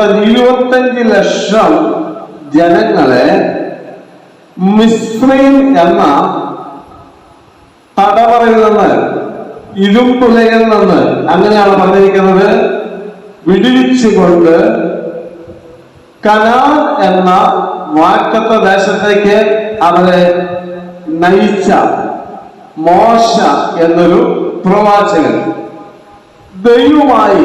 ഇരുപത്തഞ്ച് ലക്ഷം ജനങ്ങളെ മിസ്രൈം എന്ന തടവറയിൽ നിന്ന് ഇരുമ്പുലയിൽ നിന്ന് അങ്ങനെയാണ് പറഞ്ഞിരിക്കുന്നത്. വിടുവിച്ചുകൊണ്ട് കനാൻ എന്ന വാക്കത്ത ദേശത്തേക്ക് അവരെ നയിച്ച മോശ എന്നൊരു പ്രവാചകൻ ദൈവമായി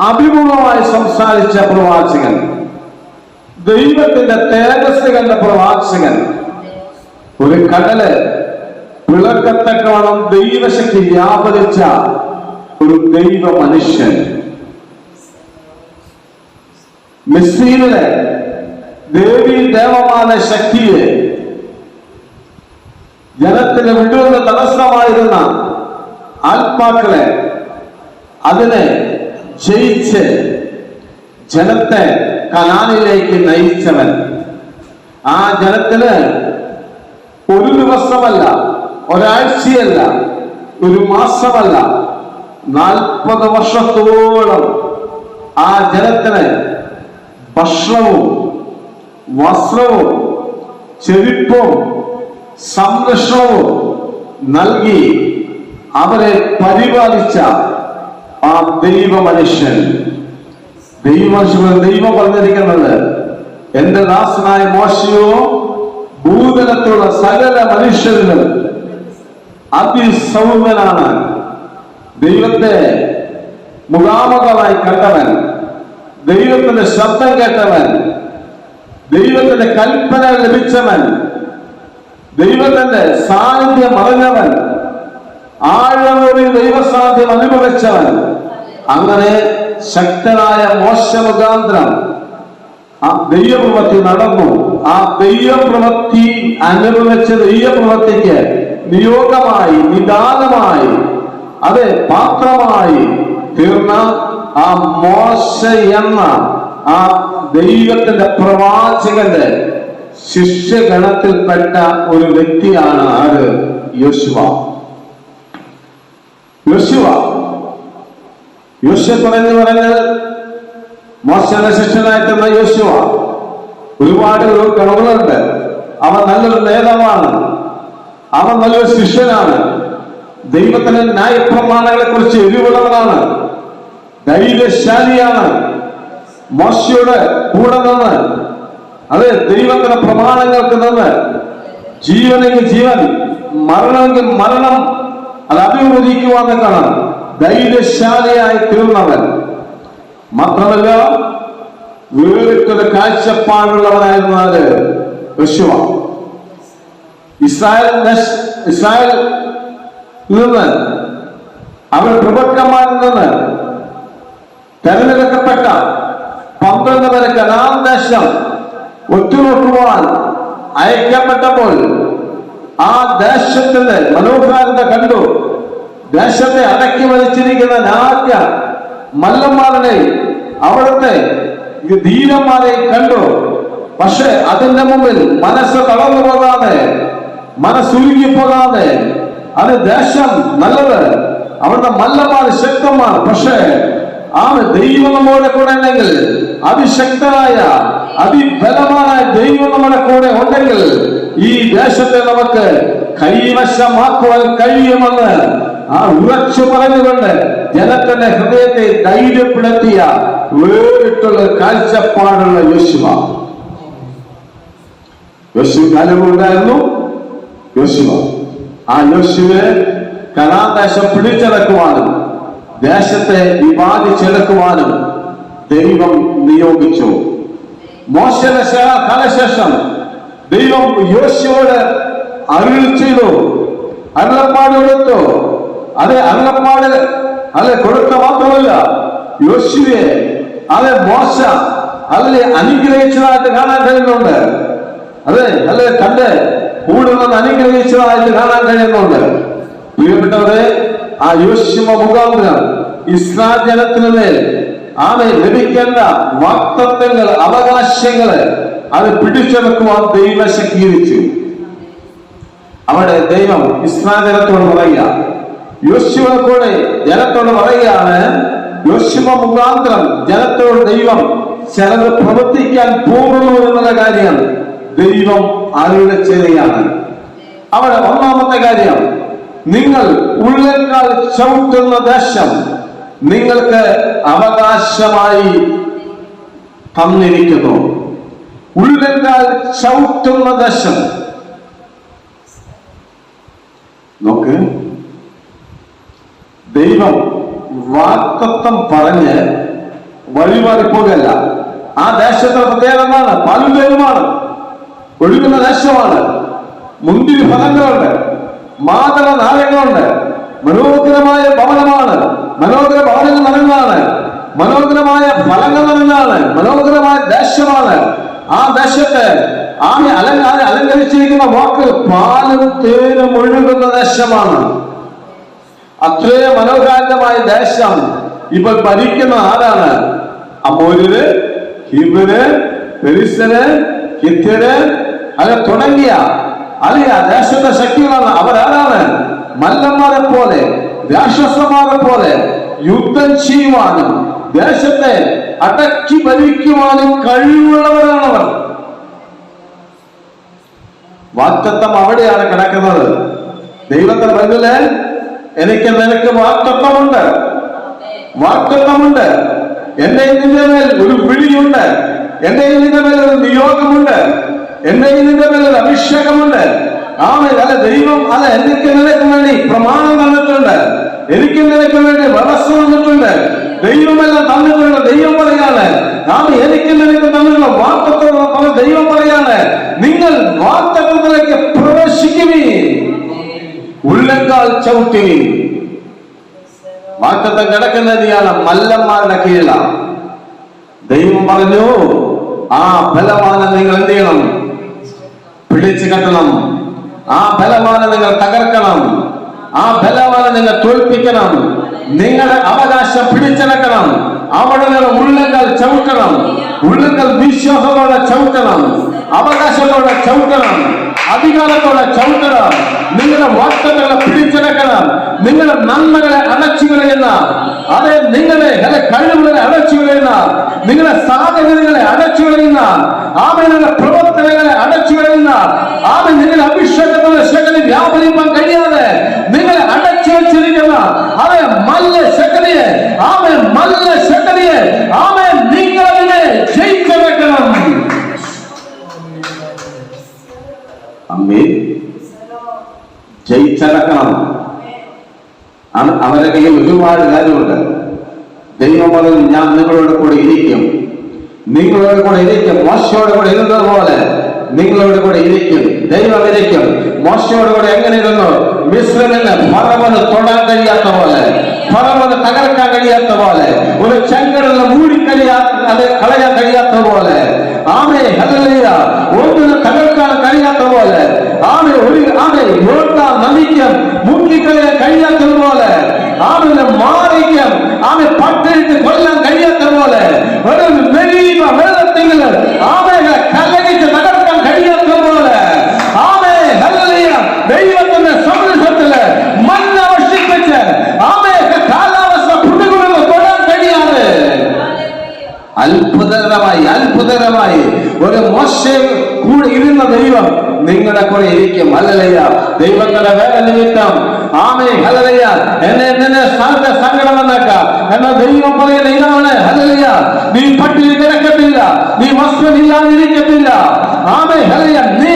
അഭിമുഖമായി സംസാരിച്ച പ്രവാചകൻ. ദൈവത്തിന്റെ തേജസ് കണ്ട പ്രവാചകൻ. ഒരു കടൽ വിളക്കത്തക്കവണ്ണം ദൈവശക്തി വ്യാപരിച്ച ഒരു ദൈവ മനുഷ്യൻ മിസ്രീനിലെ ദേവി ദേവമായ ശക്തിയെ ജനത്തിന് വിടുന്ന തടസ്സമായിരുന്ന ആത്മാക്കളെ അതിനെ ജയിച്ച് ജനത്തെ കനാലിലേക്ക് നയിച്ചവൻ. ആ ജലത്തിൽ ഒരു ദിവസമല്ല ഒരാഴ്ചയല്ല ഒരു മാസമല്ല നാൽപ്പത് വർഷത്തോളം ആ ജനത്തിന് ഭക്ഷണവും വസ്ത്രവും ചെരുപ്പും സംരക്ഷണവും നൽകി അവരെ പരിപാലിച്ച ആ ദൈവ മനുഷ്യൻ ദൈവമനുഷ്യൻ ദൈവം പറഞ്ഞിരിക്കുന്നത് എന്റെ ദാസനായ മോശയോ ഭൂതലത്തുള്ള സകല മനുഷ്യരിലും അതിസൗമ്യനാണ്. ദൈവത്തെ മുഖാമുഖമായി കണ്ടവൻ ദൈവത്തിന്റെ ശബ്ദം കേട്ടവൻ ദൈവത്തിന്റെ കൽപ്പന ലഭിച്ചവൻ ദൈവത്തിന്റെ സാന്നിധ്യം അറിഞ്ഞവൻ ആഴമൊരു ദൈവസാധ്യം അനുഭവിച്ചാൽ അങ്ങനെ ശക്തനായ മോശ മുഖാന്തരം ആ ദൈവപ്രവൃത്തി നടന്നു. ആ ദൈവപ്രവൃത്തി അനുഭവിച്ച ദൈവപ്രവൃത്തിക്ക് നിയോഗമായി നിദാനമായി അത് പാത്രമായി തീർന്ന ആ മോശ എന്ന ആ ദൈവത്തിന്റെ പ്രവാചകന്റെ ശിഷ്യഗണത്തിൽപ്പെട്ട ഒരു വ്യക്തിയാണ് ആര്? യോശുവ. യോശുവ. യോശുവ പറഞ്ഞു പറഞ്ഞാൽ മോശയുടെ ശിഷ്യനായിട്ടുള്ള യോശുവ. ഒരുപാട് ഗുണങ്ങളുണ്ട് അവൻ നല്ലൊരു നേതാവാണ്. അവൻ നല്ലൊരു ശിഷ്യനാണ്. ദൈവത്തിന്റെ ന്യായപ്രമാണങ്ങളെ കുറിച്ച് എരിവുള്ളവനാണ്. ധൈര്യശാലിയാണ്. മോശയുടെ കൂടെ നിന്ന്. അത് ദൈവത്തിന്റെ പ്രമാണങ്ങൾക്ക് നിന്ന്. ജീവനെങ്കിൽ ജീവൻ മരണമെങ്കിൽ മരണം അത് അഭിമുഖീകരിക്കുവാന്നൊക്കെയാണ് ധൈര്യശാലിയായി തീർന്നവൻ. മാത്രമല്ല വേറിട്ടൊരു കാഴ്ചപ്പാടുള്ളവനായിരുന്നാൽ യശുവ. ഇസ്രായേൽ ഇസ്രായേൽ നിന്ന് അവർ പ്രഭുക്കന്മാരിൽ നിന്ന് തെരഞ്ഞെടുക്കപ്പെട്ട പന്ത്രണ്ട് പേരെ കനാൻ ദേശം ഒറ്റുനോക്കുവാൻ അയക്കപ്പെട്ടപ്പോൾ ആ ദേശത്തിന്റെ മനോഹാരിത കണ്ടു. ദേശത്തെ അടക്കി വലിച്ചിരിക്കുന്ന രാജ്യ മല്ലന്മാരുടെ അവിടുത്തെ ധീരന്മാരെ കണ്ടു. പക്ഷെ അതിന്റെ മുമ്പിൽ മനസ്സ് തളർന്നു പോകാതെ മനസ്സുരുകി പോകാതെ അത് ദേശം നല്ലത്. അവിടുത്തെ മല്ലന്മാർ ശക്തന്മാർ. പക്ഷേ ആ ദൈവം നമ്മുടെ കൂടെ ഉണ്ടെങ്കിൽ അതിശക്തനായ അതിബലമായ ദൈവം നമ്മുടെ കൂടെ ഉണ്ടെങ്കിൽ ഈ ദേശത്തെ നമുക്ക് കൈവശമാക്കുവാൻ കഴിയുമെന്ന് ആ ഉറച്ചു പറഞ്ഞുകൊണ്ട് ജനത്തിന്റെ ഹൃദയത്തെ ധൈര്യപ്പെടുത്തിയ വേറിട്ടുള്ള കാഴ്ചപ്പാടുള്ള യോശുവ. യോശു കാലമുണ്ടായിരുന്നു യോശുവ. ആ യോശുവെ കലാദേശം പിടിച്ചെടുക്കുവാനും ദേശത്തെ വിവാദിച്ചെടുക്കുവാനും ദൈവം നിയോഗിച്ചു. മോശ ശേ- കാലശേഷം ദൈവം യോശിയോട് അരുൾ ചെയ്തു. അരുളപ്പാട് കൊടുത്തു. അതെ അരുളപ്പാട് അല്ലെ കൊടുത്ത മാത്രമല്ല യോശുവെ അതെ മോശ അല്ലെ അനുഗ്രഹിച്ചതായിട്ട് കാണാൻ കഴിയുന്നുണ്ട്. അതെ അല്ലെ തന്റെ കൂടെ വന്ന് അനുഗ്രഹിച്ചതായിട്ട് കാണാൻ കഴിയുന്നുണ്ട്. പ്രിയപ്പെട്ടവരെ ആ യോശിമ മുഖാന്തരം ഇസ്രായേൽ ജനത്തിന് മേൽ ആമെ ലഭിക്കേണ്ട വാക്തത്വങ്ങൾ അവകാശങ്ങൾ അത് പിടിച്ചെടുക്കുവാൻ ദൈവം ശക്തീകരിച്ചു. അവിടെ ദൈവം ഇസ്രായേൽ ജനത്തോട് പറയുക യോശുവ ജനത്തോട് പറയുകയാണ് യോശുവ മുഖാന്തരം ജനത്തോട് ദൈവം ചിലത് പ്രവർത്തിക്കാൻ പോകുന്നു എന്നുള്ള കാര്യം ദൈവം അരുള ചെയ്തയാണ് അവിടെ ഒന്നാമത്തെ കാര്യം നിങ്ങൾ ഉള്ളേക്കാൾ ചവിട്ടുന്ന ദേശം നിങ്ങൾക്ക് അവകാശമായി തന്നിരിക്കുന്നു. ഉള്ളേക്കാൾ ചവിട്ടുന്ന ദശം. നോക്ക്. ദൈവം വാക്തത്വം പറഞ്ഞ് വഴിമാറിപ്പോകല്ല ആ ദേശത്തെ പ്രത്യേകത എന്താണ് ദൈവമാണ് ഒഴുകുന്ന ദേശമാണ്. മുന്തിരി ഫലങ്ങളുണ്ട് മാതള നാരങ്ങളുണ്ട് മനോഹരമായ ഭവനമാണ്. മനോഹര ഭവനങ്ങൾ നിറഞ്ഞതാണ്. മനോഹരമായ ഫലങ്ങൾ നിറഞ്ഞതാണ്. മനോഹരമായ ദേശമാണ്. ആ ദേശത്ത് ആമെ അലങ്കാരം അലങ്കരിച്ചിരിക്കുന്ന വാക്ക് പാലും തേനും ഒഴുകുന്ന ദേശമാണ്. അത്രയും മനോഹരമായ ദേശം ഇപ്പൊ ഭരിക്കുന്ന ആരാണ്? അമോര്യര് ഹിബര് പെരിസര് ഹിത്യര് അല്ല തുടങ്ങിയ അറിയ ദേശത്തെ ശക്തികളാണ്. അവരാരാണ്? മല്ലന്മാരെ പോലെ രാക്ഷസന്മാരെ പോലെ യുദ്ധം ചെയ്യുവാനും ദേശത്തെ അടക്കി ഭരിക്കുവാനും കഴിവുള്ളവരാണവർ. വാക്തത്വം അവിടെയാണ് കിടക്കുന്നത്. ദൈവത്തെ ബന്ധുൽ എനിക്ക് നിനക്ക് വാക്തത്വമുണ്ട്. വാക്തത്വമുണ്ട്. എന്റെ ഇതിന്റെ മേൽ ഒരു വിളിയുണ്ട് എന്റെ ഇതിന്റെ മേൽ ഒരു നിയോഗമുണ്ട്. എന്റെ ഇതിന്റെ മേൽ ഒരു അഭിഷേകമുണ്ട്. ആമേ അല്ല ദൈവം അല്ല എനിക്ക് നിനക്ക് വേണ്ടി പ്രമാണം തന്നിട്ടുണ്ട്. എനിക്ക് നിനക്ക് വേണ്ടി വ്യവസ്ഥ തന്നിട്ടുണ്ട്. ദൈവമെല്ലാം തന്നിട്ടുണ്ട് ദൈവം പറയാണ് ആമ എനിക്ക് നിനക്ക് തന്നിട്ടുള്ള വാക്തത്വം ദൈവം പറയാണ് നിങ്ങൾ വാക്തത്വത്തിലേക്ക് പ്രവേശിക്കുവീ ഉള്ളങ്കാൽ ചവിട്ടുവീ വാക്തത്വം കിടക്കുന്നതിയാണ് മല്ലന്മാരുടെ കീഴിലാണ് ദൈവം പറഞ്ഞു ആ ബലവാനെ നിങ്ങൾ എന്ത് ചെയ്യണം പിടിച്ചു കെട്ടണം ആ ബലവാനെ നിങ്ങൾ തകർക്കണം ആ ബലവാനെ നിങ്ങൾ തോൽപ്പിക്കണം. നിങ്ങളുടെ അവകാശം പിടിച്ചെടുക്കണം. നിങ്ങൾ ഉള്ളങ്ങൾ ചവിട്ടണം. ഉള്ളങ്ങൾ വിശ്വാസത്തോടെ ചവിട്ടണം. അവകാശത്തോടെ ചവിട്ടണം. അധികാരത്തോടെ ചവിട്ടണം. നിങ്ങളുടെ വാർത്തകളെ പിടിച്ചെടുക്കണം. നിങ്ങളുടെ നന്മകളെ അടച്ചു കളയുന്ന. അതെ നിങ്ങളെ നിങ്ങളുടെ കഴിവുകളെ അടച്ചു കളയുന്ന. നിങ്ങളുടെ സാധ്യതകളെ അടച്ചു കളയുന്ന. ആമെ നിങ്ങളുടെ പ്രവർത്തനങ്ങളെ അടച്ചു കളയുന്ന. ആമ നിങ്ങളുടെ അഭിഷേകത്തോടെ ശകലി വ്യാപരിപ്പാൻ കഴിയാതെ നിങ്ങളെ അടച്ചു വെച്ചിരിക്കുന്ന അതെ മല്ല ശകലിയെ ആമെ മല്ല ശകലിയെ ആമെ നിങ്ങളതിനെ ജയിച്ചെടുക്കണം. അവരുടെ കയ്യിൽ ഒരുപാട് കാര്യമുണ്ട്. ദൈവം പറഞ്ഞു ഞാൻ നിങ്ങളോട് കൂടെ ഇരിക്കും. നിങ്ങളോട് കൂടെ ഇരിക്കും. മോശയോട് കൂടെ ഇരുന്നത് പോലെ നിങ്ങളോട് കൂടെ ഇരിക്കും. ദൈവം ഇരിക്കും. മോശയോട് കൂടെ എങ്ങനെ ഇരുന്നു? ಮಿಸ್ರನೆಲ್ಲ ಮರವನ ತೊಡಾಗಡಿ ಆತವಾಲೆ ಮರವನ ತಗರಕ ಗಡಿ ಆತವಾಲೆ ಒಂದು ಚಂಗಡದ ಮೂಡಿ ಕಲಿ ಅದೇ ಕಳೆಯ ಗಡಿ ಆತವಾಲೆ ಆಮೆ ಹೆದಲಿಯ ಒಂದು ತಗರಕ ಗಡಿ ಆತವಾಲೆ ಆಮೆ ಒಳಿ ಆಮೆ ಯೋಟ ನಂಬಿಕೆ ಮುಕ್ಕಿ ಕಳೆಯ ಗಡಿ ಆತವಾಲೆ ദൈവം നിങ്ങളെ കുറേയിരിക്കും അല്ലല്ലയ്യ ദൈവങ്ങളുടെ വേല നിമിത്തം ആമേ ഹലലയ്യ എന്നെ എന്നെ സാർത്ത സങ്കടം വന്നേക്ക എന്ന ദൈവം പറയുന്ന ഇതാണ് ഹലലയ്യ നീ പട്ടിണി കിടക്കത്തില്ല നീ വസ്തുവില്ലാതിരിക്കത്തില്ല ആമേ ഹലയ നീ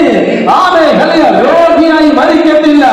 ആമേ ഹലയ രോഗിയായി മരിക്കത്തില്ല